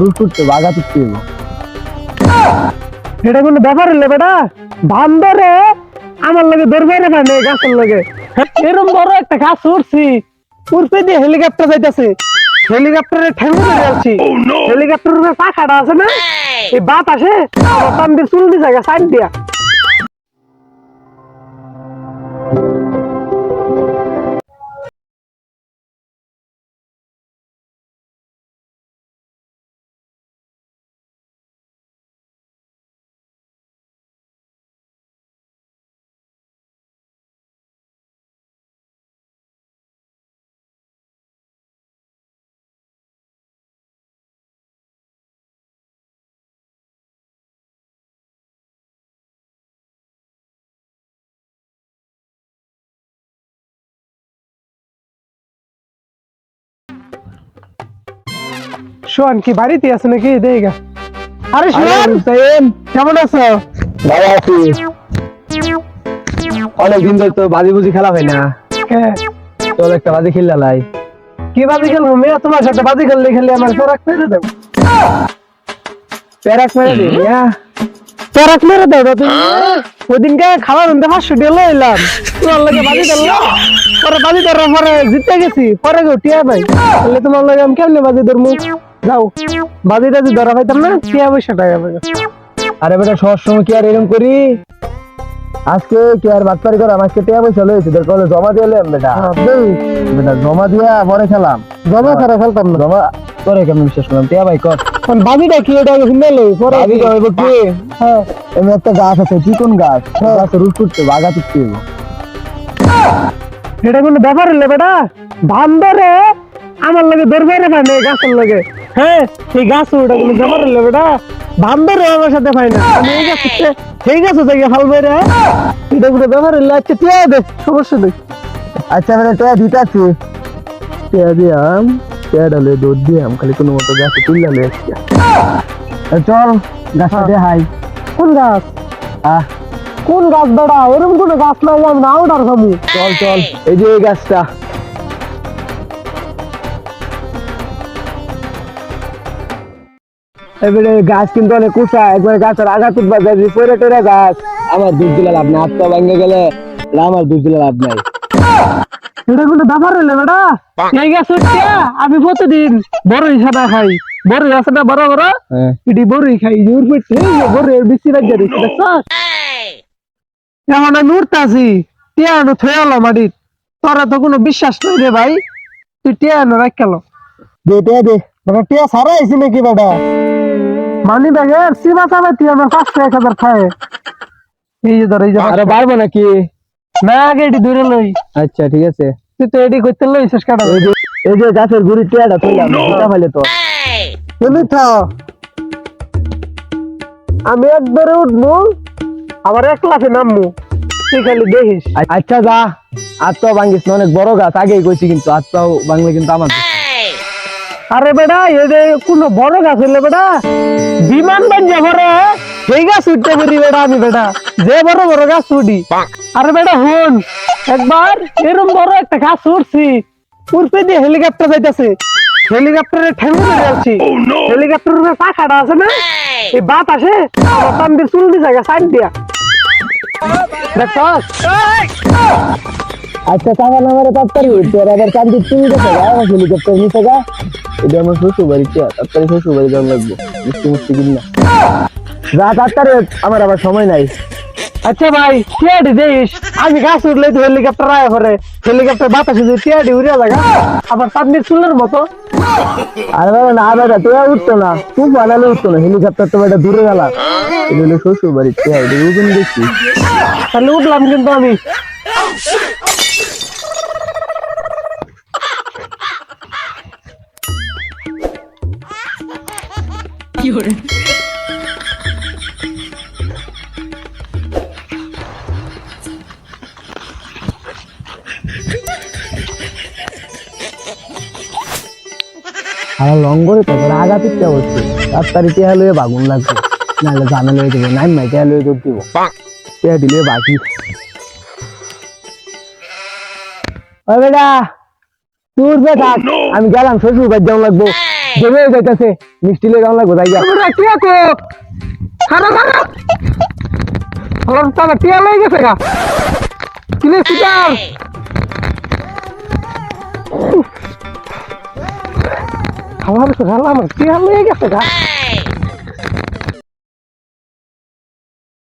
Root করতে বাগা তুলতে এটা কোনো ব্যাপার হইলে বেটা বান্দরে আমার লগে দরবারে মানে গাছের লগে। এরকম বড় একটা গাছ উঠছি উঠতে দিয়ে হেলিকপ্টার যাইতেছে। হেলিকপ্টারে ঠেঙ্গু ধরে যাচ্ছি। হেলিকপ্টারের পাখাটা আছে না? এই বাত আসে আমার দিয়ে চুল দিয়ে জায়গা সাইড দিয়া। শোন কি বাড়িতে আছে নাকি? দেখা। আরে শোন। কেমন আছো? ভালো আছি। অনেকদিন ধরে তো বাজি বুঝি খেলা হয় না। হ্যাঁ চল একটা বাজি খেললা লাই। কি বাজি খেলব? মেয়ে তোমার সাথে বাজি খেললে খেলে আমার পেরাক মেরে দেবো। প্যারাক মেরে দিই মিয়া পেরাক মেরে দেবো তুমি। ওদিনকে খাবার আনতে পাঁচশো দিয়ে লইলাম তোমার লাগে বাজি ধরলাম। পরে বাজি ধরার পরে জিতে গেছি। পরে গো টিয়া ভাই। তাহলে তোমার লাগে আমি কেমনে বাজি ধরবো? যাও। বাজি টাজি ধরা পাইতাম না টিয়া পয়সা টাকা পাইতাম আরে বেটা সব সময় কি আর এরকম করি? আজকে কি আর করাম আজকে টিয়া পয়সা তোর কলে জমা দিয়ে এলাম বেটা। বেটা জমা দিয়া পরে খেলাম। জমা করে ফেলতাম না। জমা করে কেমন বিশ্বাস করলাম? টিয়া ভাই কর। এখন বাজিটা কি এটা শুনলে পরে হইব কি? হ্যাঁ। এমনি একটা গাছ আছে কি কোন গাছ? গাছ রুট করতে বাগা তুলতে এটা কোনো ব্যাপার হইলে বেটা? বান্দরে আমার লাগে দরবারে মানে গাছের লাগে। হ্যাঁ এই গাছ ওটা কোনো ব্যাপার বেটা। বান্দরে আমার সাথে পাই না। আমি এই গাছ থেকে ফালবে রে এটা কোনো ব্যাপার হইলে আচ্ছা দে সমস্যা নেই। আচ্ছা দিতাছি টিয়া দিয়াম ডালে দুধ দিয়াম খালি কোনো মতো গাছে তুললা লয়ে আসছি। চল গাছটা দেখাই। কোন গাছ? আহ। কোন গাছ দাঁড়া ওরকম কোনো গাছ নাই আমি না ওটার চল চল এই যে এই গাছটা। এবারে গাছ কিন্তু অনেক উঁচা একবার গাছের আঘাত উঠবা যায় পরে টেরে গাছ। আমার দুধ দিলে লাভ নাই পা ভাঙে গেলে আমার দুধ দিলে লাভ নাই। এটা কোনো ব্যাপার হইলে বেটা। এই গাছ হচ্ছে আমি প্রতিদিন বড় হিসাবে খাই বড় আছে না বড় বড়? হ্যাঁ। এটি বড়ই খাই জোর পেটে বড়ের বেশি রয়েছে দেখছস? এখন আমি উঠতাছি টিয়ানো থয়ালো মাটিত। তোরা তো কোনো বিশ্বাস নাই রে ভাই তুই টিয়ানো রাখ গেল দে দে দে। মানে টিয়া সারা আইছি নাকি বেটা? মানি ব্যাগে সিবা চাবে টিয়ানো পাঁচশো এক হাজার খায়। এই যে ধর এই যে আরে পারব নাকি? না আগে এটি দূরে লই। আচ্ছা ঠিক আছে। তুই তো এটি করতে লইছিস কাটা। এই যে এই যে গাছের গুড়ি টিয়াটা তুললাম এটা ফেলে তো। তুমি থাও। আমি একবারে উঠবো আবার এক লাফে নামবো। তুই খালি দেখিস। আচ্ছা যা। আর তো ভাঙ্গিস অনেক বড় গাছ আগেই কইছি কিন্তু আর তো ভাঙলে কিন্তু আমার আরে বেটা এটা কোনো বড় গাছ হইলে বেটা বিমান বাঞ্জা ভরে সেই গাছ উঠতে পারি বেটা আমি বেটা। যে বড় বড় গাছ উঠি। আরে বেটা হন একবার এরকম বড় একটা গাছ উঠছি উঠতে দিয়ে হেলিকপ্টার যাইতেছে। হেলিকপ্টারে ঠেঙ্গু ধরে যাচ্ছি হেলিকপ্টারের পাখাটা আছে না এই বাত আসে আমার টান দিয়ে চুল দিয়ে জায়গা সাইড দিয়া। দেখছস আচ্ছা তাহলে আমার তাড়াতাড়ি তোর আবার কান্দি তুমি দেখো গা আমার হেলিকপ্টার নিতে গা এটা আমার শ্বশুর বাড়ি তাড়াতাড়ি শ্বশুর বাড়ি যাওয়া লাগবে। মিষ্টি মিষ্টি কিন না। যা তাড়াতাড়ি আমার আবার সময় নাই। আচ্ছা ভাই টিয়াডি দেইস আমি গাছ উঠলে তো হেলিকপ্টার আয় পরে হেলিকপ্টার বাতাসে যদি টিয়াডি উড়ে লাগা আবার চাঁদনির চুলের মতো। আরে বাবা, না বেটা, তুই উঠতো না। তুই বানালে উঠতো না। হেলিকপ্টার তো বেটা দূরে গেল। এটা হলো শ্বশুর বাড়ি এটা ওজন দেখছি। তাহলে উঠলাম কিন্তু আমি। আর লঙ্গরে তো তোর আঘাত ইচ্ছা হচ্ছে তাড়াতাড়ি টেহা লয়ে বাগুন লাগবে। নাহলে ঝামেলা হয়ে যাবে নাই মাই টেহা লয়ে যোগ দিব। টেহা দিলে বাকি। ও বেটা উঠবে থাক আমি গেলাম শ্বশুর বাড়ি যাওয়া লাগবো। দেবে যাইতেছে। মিষ্টি লেগে গান গোদাই যা কো খারাপ খারাপ আমার টাকা টিয়া লয়ে গেছে গা। কিনে সিটার আমার আমার টিয়া লেগে গেছে গা।